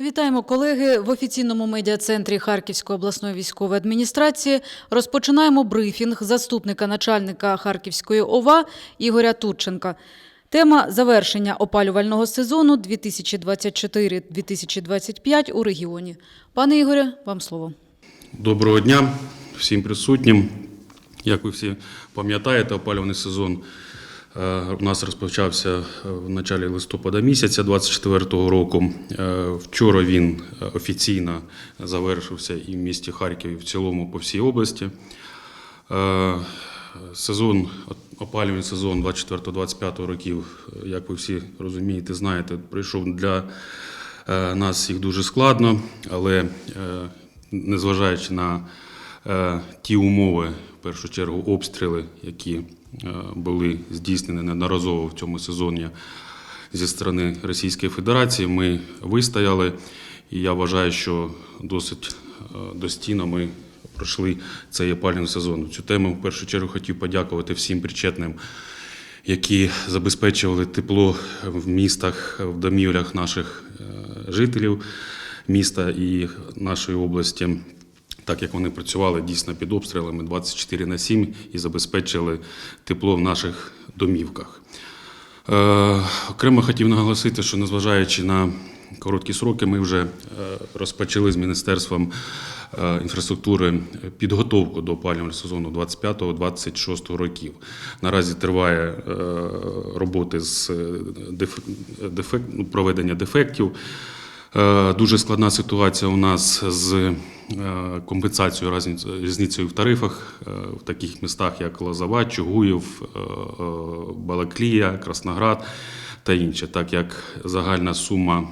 Вітаємо колеги в офіційному медіа-центрі Харківської обласної військової адміністрації. Розпочинаємо брифінг заступника начальника Харківської ОВА Ігоря Турченка. Тема завершення опалювального сезону 2024-2025 у регіоні. Пане Ігоре, вам слово. Доброго дня всім присутнім. Як ви всі пам'ятаєте, опалювальний сезон у нас розпочався е, в началі листопада місяця 2024 року. Е, Вчора він е, офіційно завершився і в місті Харкові, і в цілому по всій області. Е, Сезон, опалювальний сезон 24-25 років, е, як ви всі розумієте, знаєте, прийшов для е, нас всіх дуже складно, але е, незважаючи на е, ті умови, першу чергу обстріли, які е, були здійснені неодноразово в цьому сезоні зі сторони Російської Федерації, ми вистояли, і я вважаю, що досить е, достійно ми пройшли цей опалювальний сезон. Цю тему в першу чергу хотів подякувати всім причетним, які забезпечували тепло в містах, в домівлях наших е, жителів міста і нашої області. Так як вони працювали дійсно під обстрілами 24 на 7 і забезпечили тепло в наших домівках. Е, окремо хотів наголосити, що незважаючи на короткі сроки, ми вже е, розпочали з Міністерством е, інфраструктури підготовку до опалювального сезону 25-26 років. Наразі триває роботи з дефект, ну, проведення дефектів. Е, Дуже складна ситуація у нас з е, компенсацією різницею в тарифах е, в таких містах, як Лозова, Чугуїв, Балаклія, Красноград та інше, так як загальна сума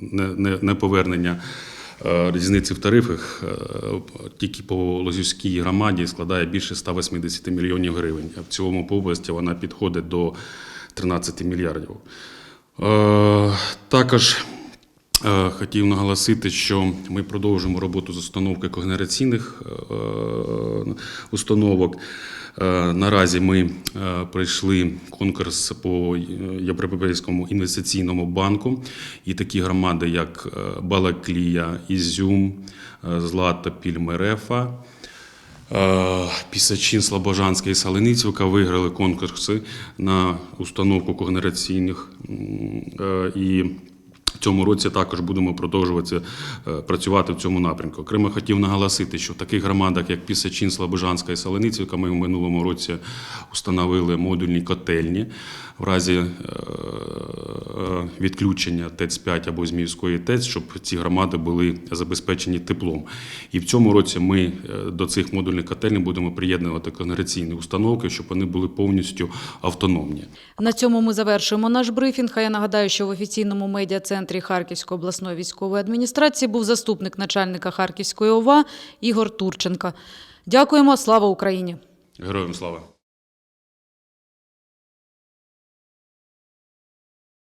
не- не- неповернення різниці в тарифах тільки по Лозівській громаді складає більше 180 мільйонів гривень. А в цілому по області вона підходить до 13 мільярдів. Е, Також е, хотів наголосити, що ми продовжуємо роботу з установки когенераційних е, установок. Наразі ми пройшли конкурс по Європейському інвестиційному банку, і такі громади, як Балаклія, Ізюм, Злата, Пільмерефа. Е, Пісачин, Слобожанська і Саленицівка виграли конкурси на установку когенераційних. е, І цьому році також будемо продовжувати е, працювати в цьому напрямку. Окремо хотів наголосити, що в таких громадах, як Пісачин, Слобожанська і Саленицівка, ми в минулому році установили модульні котельні в разі е, відключення ТЕЦ-5 або Зміївської ТЕЦ, щоб ці громади були забезпечені теплом. І в цьому році ми е, до цих модульних котельень будемо приєднувати когенераційні установки, щоб вони були повністю автономні. На цьому ми завершуємо наш брифінг. А я нагадаю, що в офіційному медіа-центрі Харківської обласної військової адміністрації був заступник начальника Харківської ОВА Ігор Турченка. Дякуємо. Слава Україні! Героям слава!